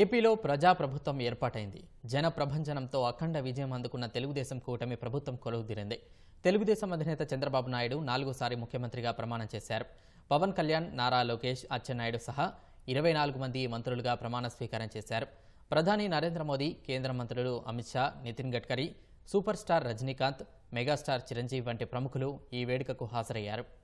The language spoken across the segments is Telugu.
ఏపీలో ప్రజాప్రభుత్వం ఏర్పాటైంది. జన ప్రభంజనంతో అఖండ విజయం అందుకున్న తెలుగుదేశం కూటమి ప్రభుత్వం కొలువుదీరింది. తెలుగుదేశం అధినేత చంద్రబాబు నాయుడు నాలుగోసారి ముఖ్యమంత్రిగా ప్రమాణం చేశారు. పవన్ కళ్యాణ్ నారా లోకేష్ అచ్చెన్నాయుడు సహా ఇరవై నాలుగు మంది మంత్రులుగా ప్రమాణ స్వీకారం చేశారు. ప్రధాని నరేంద్ర మోదీ కేంద్ర మంత్రులు Amit Shah Nitin Gadkari super star Rajinikanth megastar Chiranjeevi వంటి ప్రముఖులు ఈ వేడుకకు హాజరయ్యారు.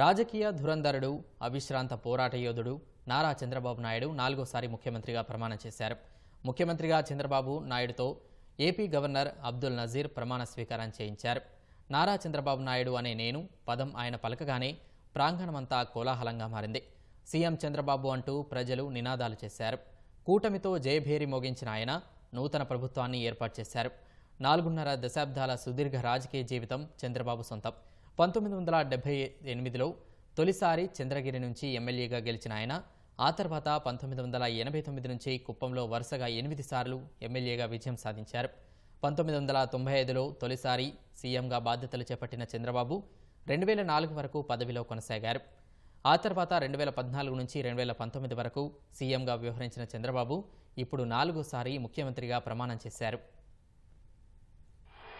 రాజకీయ ధురంధరుడు అవిశ్రాంత పోరాట యోధుడు నారా చంద్రబాబు నాయుడు నాలుగోసారి ముఖ్యమంత్రిగా ప్రమాణం చేశారు. ముఖ్యమంత్రిగా చంద్రబాబు నాయుడుతో ఏపీ గవర్నర్ అబ్దుల్ నజీర్ ప్రమాణ స్వీకారం చేయించారు. నారా చంద్రబాబు నాయుడు అనే నేను పదం ఆయన పలకగానే ప్రాంగణమంతా కోలాహలంగా మారింది. సీఎం చంద్రబాబు అంటూ ప్రజలు నినాదాలు చేశారు. కూటమితో జయభేరి మోగించిన ఆయన నూతన ప్రభుత్వాన్ని ఏర్పాటు చేశారు. నాలుగున్నర దశాబ్దాల సుదీర్ఘ రాజకీయ జీవితం చంద్రబాబు సొంతం. పంతొమ్మిది వందల డెబ్బై ఎనిమిదిలో తొలిసారి చంద్రగిరి నుంచి ఎమ్మెల్యేగా గెలిచిన ఆయన ఆ తర్వాత పంతొమ్మిది వందల ఎనభై తొమ్మిది నుంచి కుప్పంలో వరుసగా ఎనిమిది సార్లు ఎమ్మెల్యేగా విజయం సాధించారు. పంతొమ్మిది వందల తొంభై ఐదులో తొలిసారి సీఎంగా బాధ్యతలు చేపట్టిన చంద్రబాబు రెండు వేల నాలుగు వరకు పదవిలో కొనసాగారు. ఆ తర్వాత రెండు వేల పద్నాలుగు నుంచి రెండు వేల పంతొమ్మిది వరకు సీఎంగా వ్యవహరించిన చంద్రబాబు ఇప్పుడు నాలుగోసారి ముఖ్యమంత్రిగా ప్రమాణం చేశారు.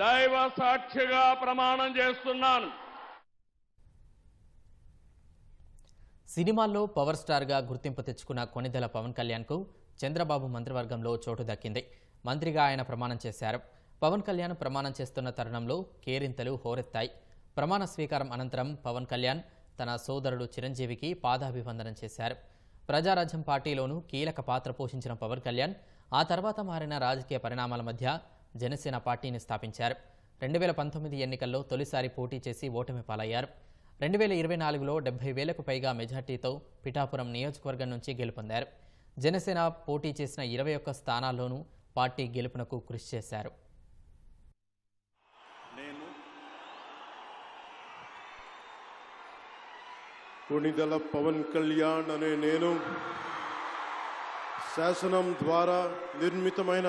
దైవ సాక్షిగా ప్రమాణం చేస్తున్నాను. సినిమాల్లో పవర్ స్టార్గా గుర్తింపు తెచ్చుకున్న కొనిదెల పవన్ కళ్యాణ్కు చంద్రబాబు మంత్రివర్గంలో చోటు దక్కింది. మంత్రిగా ఆయన ప్రమాణం చేశారు. పవన్ కళ్యాణ్ ప్రమాణం చేస్తున్న తరుణంలో కేరింతలు హోరెత్తాయి. ప్రమాణ స్వీకారం అనంతరం పవన్ కళ్యాణ్ తన సోదరుడు చిరంజీవికి పాదాభివందనం చేశారు. ప్రజారాజ్యం పార్టీలోనూ కీలక పాత్ర పోషించిన పవన్ కళ్యాణ్ ఆ తర్వాత మారిన రాజకీయ పరిణామాల మధ్య జనసేన పార్టీని స్థాపించారు. రెండు వేల పంతొమ్మిది ఎన్నికల్లో తొలిసారి పోటీ చేసి ఓటమి పాలయ్యారు. రెండు వేల ఇరవై నాలుగులో డెబ్బై వేలకు పైగా మెజార్టీతో పిఠాపురం నియోజకవర్గం నుంచి గెలుపొందారు. జనసేన పోటీ చేసిన ఇరవై ఒక్క స్థానాల్లోనూ పార్టీ గెలుపునకు కృషి చేశారు. నేను కొణిదల పవన్ కళ్యాణ్ అనే నేను శాసనం ద్వారా నిర్మితమైన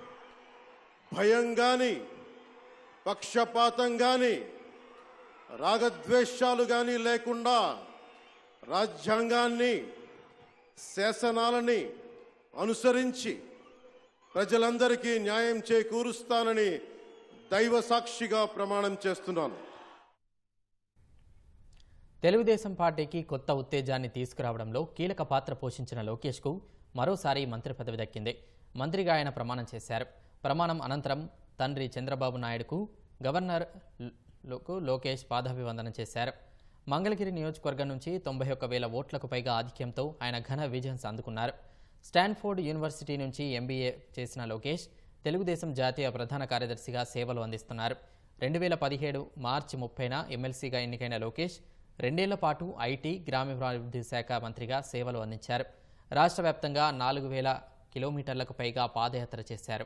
భయం కానీ పక్షపాతం కానీ రాగద్వేషాలు కానీ లేకుండా రాజ్యాంగాన్ని శాసనాలని అనుసరించి ప్రజలందరికీ న్యాయం చేకూరుస్తానని దైవ సాక్షిగా ప్రమాణం చేస్తున్నాను. తెలుగుదేశం పార్టీకి కొత్త ఉత్తేజాన్ని తీసుకురావడంలో కీలక పాత్ర పోషించిన లోకేష్కు మరోసారి మంత్రి పదవి దక్కింది. మంత్రిగా ఆయన ప్రమాణం చేశారు. ప్రమాణం అనంతరం తండ్రి చంద్రబాబు నాయుడుకు గవర్నర్లకు లోకేష్ పాదాభివందనం చేశారు. మంగళగిరి నియోజకవర్గం నుంచి తొంభై ఒక్క వేల ఓట్లకు పైగా ఆధిక్యంతో ఆయన ఘన విజయం అందుకున్నారు. స్టాన్ఫోర్డ్ యూనివర్సిటీ నుంచి ఎంబీఏ చేసిన లోకేష్ తెలుగుదేశం జాతీయ ప్రధాన కార్యదర్శిగా సేవలు అందిస్తున్నారు. రెండు వేల పదిహేడు మార్చి ముప్పైన ఎమ్మెల్సీగా ఎన్నికైన లోకేష్ రెండేళ్ళ పాటు ఐటీ గ్రామీణాభివృద్ధి శాఖ మంత్రిగా సేవలు అందించారు. రాష్ట్ర వ్యాప్తంగా నాలుగు వేల కిలోమీటర్లకు పైగా పాదయాత్ర చేశారు.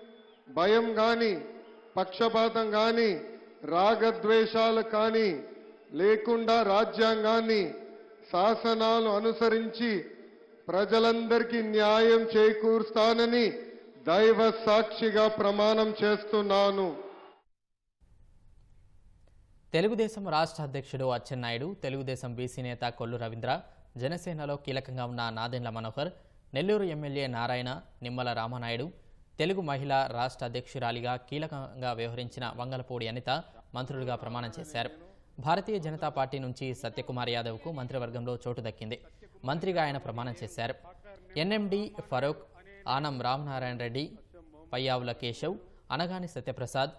భయం గాని పక్షపాతం గాని రాగద్వేషాలు కానీ లేకుండా రాజ్యాంగాన్ని శాసనాలు అనుసరించి ప్రజలందరికీ న్యాయం చేకూరుస్తానని దైవ సాక్షిగా ప్రమాణం చేస్తున్నాను. తెలుగుదేశం రాష్ట్ర అధ్యక్షుడు అచ్చెన్నాయుడు తెలుగుదేశం బీసీ నేత కొల్లు రవీంద్ర జనసేనలో కీలకంగా ఉన్న నాదెండ్ల మనోహర్ నెల్లూరు ఎమ్మెల్యే నారాయణ నిమ్మల రామనాయుడు తెలుగు మహిళా రాష్ట్ర అధ్యక్షురాలిగా కీలకంగా వ్యవహరించిన వంగలపూడి అనిత మంత్రులుగా ప్రమాణం చేశారు. భారతీయ జనతా పార్టీ నుంచి సత్యకుమార్ యాదవ్కు మంత్రివర్గంలో చోటు దక్కింది. మంత్రిగా ఆయన ప్రమాణం చేశారు. NMD Farooq Anam Ramanarayana Reddy Payyavula Keshav Anagani Satyaprasad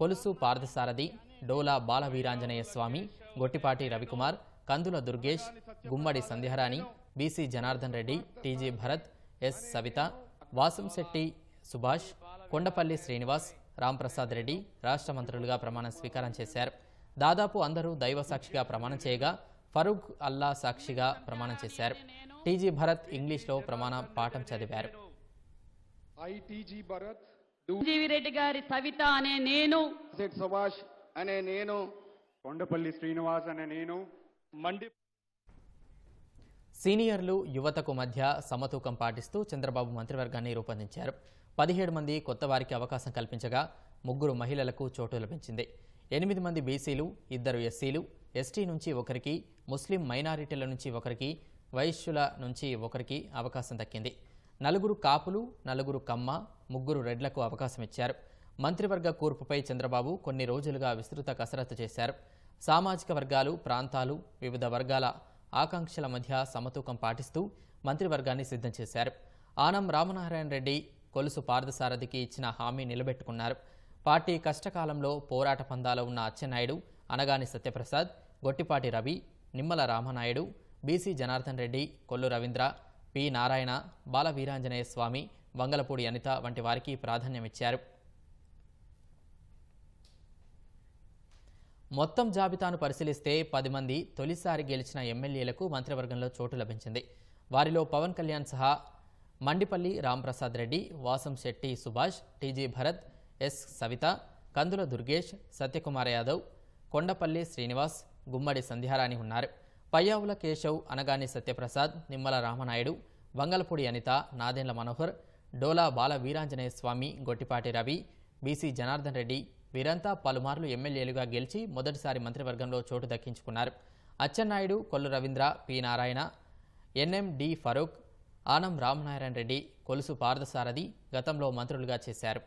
Kolusu Parthasarathy Dola Balaveeranjaneya Swamy Gottipati Ravikumar Kandula Durgesh Gummadi Sandhyarani BC Janardhan Reddy TG Bharath S Savitha Vasamsetti Subhash Kondapalli Srinivas Ramprasad Reddy రాష్ట్ర మంత్రులుగా ప్రమాణ స్వీకారం చేశారు. దాదాపు అందరూ దైవ సాక్షిగా ప్రమాణం చేయగా ఫరూక్ అల్లా సాక్షిగా ప్రమాణం చేశారు. టీజీ భరత్ ఇంగ్లీష్లో ప్రమాణ పాఠం చదివారు. ఐటీజీ భరత్ జీవిరెడ్డి గారి సవిత అనే నేను సుభాష్ అనే నేను కొండపల్లి శ్రీనివాస్ అనే నేను మండి సీనియర్లు యువతకు మధ్య సమతూకం పాటిస్తూ చంద్రబాబు మంత్రివర్గాన్ని రూపొందించారు. పదిహేడు మంది కొత్త వారికి అవకాశం కల్పించగా ముగ్గురు మహిళలకు చోటు లభించింది. ఎనిమిది మంది బీసీలు ఇద్దరు ఎస్సీలు ఎస్టీ నుంచి ఒకరికి ముస్లిం మైనారిటీల నుంచి ఒకరికి వైశ్యుల నుంచి ఒకరికి అవకాశం దక్కింది. నలుగురు కాపులు నలుగురు కమ్మ ముగ్గురు రెడ్లకు అవకాశం ఇచ్చారు. మంత్రివర్గ కూర్పుపై చంద్రబాబు కొన్ని రోజులుగా విస్తృత కసరత్తు చేశారు. సామాజిక వర్గాలు ప్రాంతాలు వివిధ వర్గాల ఆకాంక్షల మధ్య సమతూకం పాటిస్తూ మంత్రివర్గాన్ని సిద్ధం చేశారు. ఆనం రామనారాయణ రెడ్డి కొలుసు పార్థసారథికి ఇచ్చిన హామీ నిలబెట్టుకున్నారు. పార్టీ కష్టకాలంలో పోరాట పందాలో ఉన్న అచ్చెన్నాయుడు అనగాని సత్యప్రసాద్ గొట్టిపాటి రవి నిమ్మల రామనాయుడు బీసీ జనార్దన్ రెడ్డి కొల్లు రవీంద్ర పి నారాయణ బాల వీరాంజనేయ స్వామి వంగలపూడి అనిత వంటి వారికి ప్రాధాన్యమిచ్చారు మొత్తం జాబితాను పరిశీలిస్తే పది మంది తొలిసారి గెలిచిన ఎమ్మెల్యేలకు మంత్రివర్గంలో చోటు లభించింది. వారిలో పవన్ కళ్యాణ్ సహా మండిపల్లి రాంప్రసాద్ రెడ్డి వాసం శెట్టి సుభాష్ టీజీ భరత్ ఎస్ సవిత కందుల దుర్గేష్ సత్యకుమార్ యాదవ్ కొండపల్లి శ్రీనివాస్ గుమ్మడి సంధ్యారాణి ఉన్నారు. పయ్యావుల కేశవ్ అనగాని సత్యప్రసాద్ నిమ్మల రామనాయుడు వంగలపూడి అనిత నాదెండ్ల మనోహర్ డోలా బాల వీరాంజనేయ స్వామి గొట్టిపాటి రవి బీసీ జనార్దన్ రెడ్డి వీరంతా పలుమార్లు ఎమ్మెల్యేలుగా గెలిచి మొదటిసారి మంత్రివర్గంలో చోటు దక్కించుకున్నారు. అచ్చెన్నాయుడు కొల్లు రవీంద్ర పి నారాయణ ఎన్ఎండి ఫరూక్ ఆనం రామనారాయణ రెడ్డి కొలుసు పార్థసారథి గతంలో మంత్రులుగా చేశారు.